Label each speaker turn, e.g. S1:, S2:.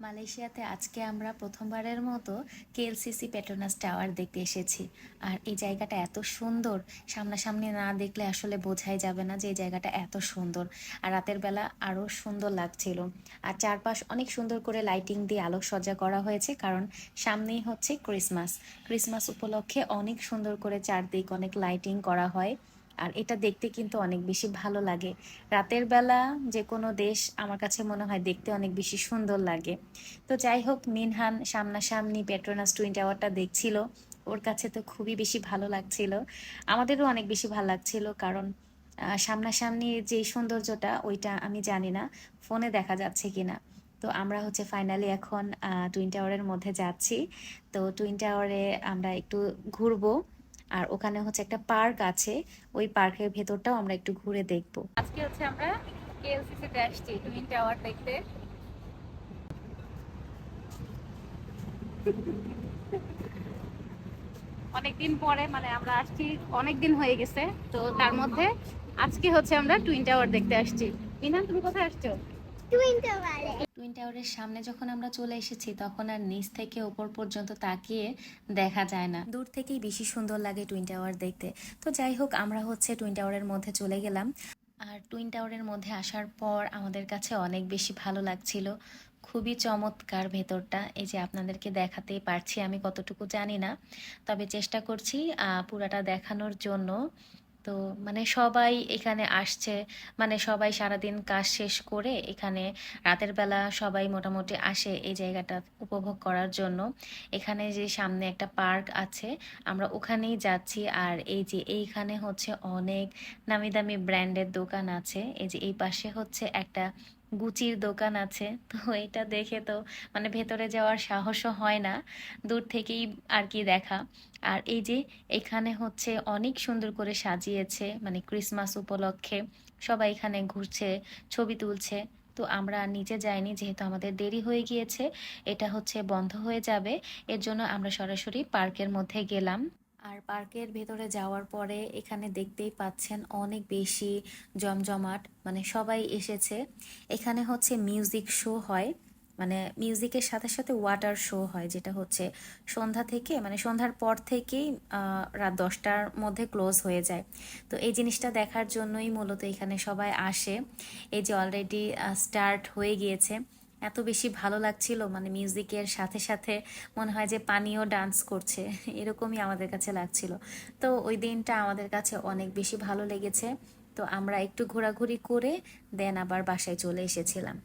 S1: মালয়েশিয়াতে আজকে আমরা প্রথমবারের মতো কেএলসিসি পেট্রোনাস টাওয়ার দেখতে এসেছি। আর এই জায়গাটা এত সুন্দর, সামনাসামনি না দেখলে আসলে বোঝাই যাবে না যে এই জায়গাটা এত সুন্দর। আর রাতের বেলা আরও সুন্দর লাগছিল। আর চারপাশ অনেক সুন্দর করে লাইটিং দিয়ে আলোকসজ্জা করা হয়েছে, কারণ সামনেই হচ্ছে ক্রিসমাস। ক্রিসমাস উপলক্ষে অনেক সুন্দর করে চারদিক অনেক লাইটিং করা হয়। আর এটা দেখতে কিন্তু অনেক বেশি ভালো লাগে। রাতের বেলা যে কোনো দেশ আমার কাছে মনে হয় দেখতে অনেক বেশি সুন্দর লাগে। তো যাই হোক, মিনহান সামনাসামনি পেট্রোনাস টুইন টাওয়ারটা দেখছিল। ওর কাছে তো খুবই বেশি ভালো লাগছিল। আমাদেরও অনেক বেশি ভালো লাগছিল কারণ সামনাসামনি যে সৌন্দর্যটা ওইটা আমি জানি না, ফোনে দেখা যাচ্ছে কিনা। তো আমরা হচ্ছে ফাইনালি এখন টুইন টাওয়ারের মধ্যে যাচ্ছি। তো টুইন টাওয়ারে আমরা একটু ঘুরবো। আর ওখানে হচ্ছে একটা পার্ক আছে ওই পার্কের ভেতরটাও আমরা একটু ঘুরে দেখব।
S2: আজকে হচ্ছে আমরা আসছি টুইন টাওয়ার দেখতে। অনেকদিন পরে মানে আমরা আসছি অনেক দিন হয়ে গেছে। তো তার মধ্যে আজকে হচ্ছে আমরা টুইন টাওয়ার দেখতে আসছি। মিনান তুমি কোথায় আসছো?
S1: টুইন টাওয়ারের সামনে যখন আমরা চলে এসেছি, তখন আর নিচ থেকে ওপর পর্যন্ত তাকিয়ে দেখা যায় না। দূর থেকেই বেশি সুন্দর লাগে টুইন টাওয়ার দেখতে। তো যাই হোক, আমরা হচ্ছে টুইন টাওয়ারের মধ্যে চলে গেলাম। আর টুইন টাওয়ারের মধ্যে আসার পর আমাদের কাছে অনেক বেশি ভালো লাগছিল। খুবই চমৎকার ভেতরটা। এই যে আপনাদেরকে দেখাতেই পারছি, আমি কতটুকু জানি না। তবে চেষ্টা করছি পুরাটা দেখানোর জন্য। তো মানে সবাই এখানে আসছে মানে সবাই সারাদিন কাজ শেষ করে এখানে রাতের বেলা সবাই মোটামুটি আসে এই জায়গাটা উপভোগ করার জন্য। এখানে যে সামনে একটা পার্ক আছে, আমরা ওখানেই যাচ্ছি। আর এই যে এইখানে হচ্ছে অনেক নামি দামি ব্র্যান্ডের দোকান আছে, এই যে এই পাশে হচ্ছে একটা গুচির দোকান আছে, তো এটা দেখে তো মানে ভেতরে যাওয়ার সাহসও হয় না, দূর থেকেই আর কি দেখা। আর এই যে এখানে হচ্ছে অনেক সুন্দর করে সাজিয়েছে মানে ক্রিসমাস উপলক্ষে সবাই এখানে ঘুরছে, ছবি তুলছে, তো আমরা নিচে যাইনি যেহেতু আমাদের দেরি হয়ে গিয়েছে, এটা হচ্ছে বন্ধ হয়ে যাবে, এর জন্য আমরা সরাসরি পার্কের মধ্যে গেলাম। আর পার্কের ভেতরে যাওয়ার পরে এখানে দেখতেই পাচ্ছেন অনেক বেশি জমজমাট মানে সবাই এসেছে। এখানে হচ্ছে মিউজিক শো হয় মানে মিউজিকের সাথে সাথে ওয়াটার শো হয়, যেটা হচ্ছে সন্ধ্যা থেকে মানে সন্ধ্যার পর থেকেই রাত দশটার মধ্যে ক্লোজ হয়ে যায়। তো এই জিনিসটা দেখার জন্যই মূলত এখানে সবাই আসে। এই যে অলরেডি স্টার্ট হয়ে গিয়েছে। এত বেশি ভালো লাগছিল মানে মিউজিকের সাথে সাথে মনে হয় যে পানিও ডান্স করছে, এরকমই আমাদের কাছে লাগছিল। তো ওই দিনটা আমাদের কাছে অনেক বেশি ভালো লেগেছে। তো আমরা একটু ঘোরাঘুরি করে দেন আবার বাসায় চলে এসেছিলাম।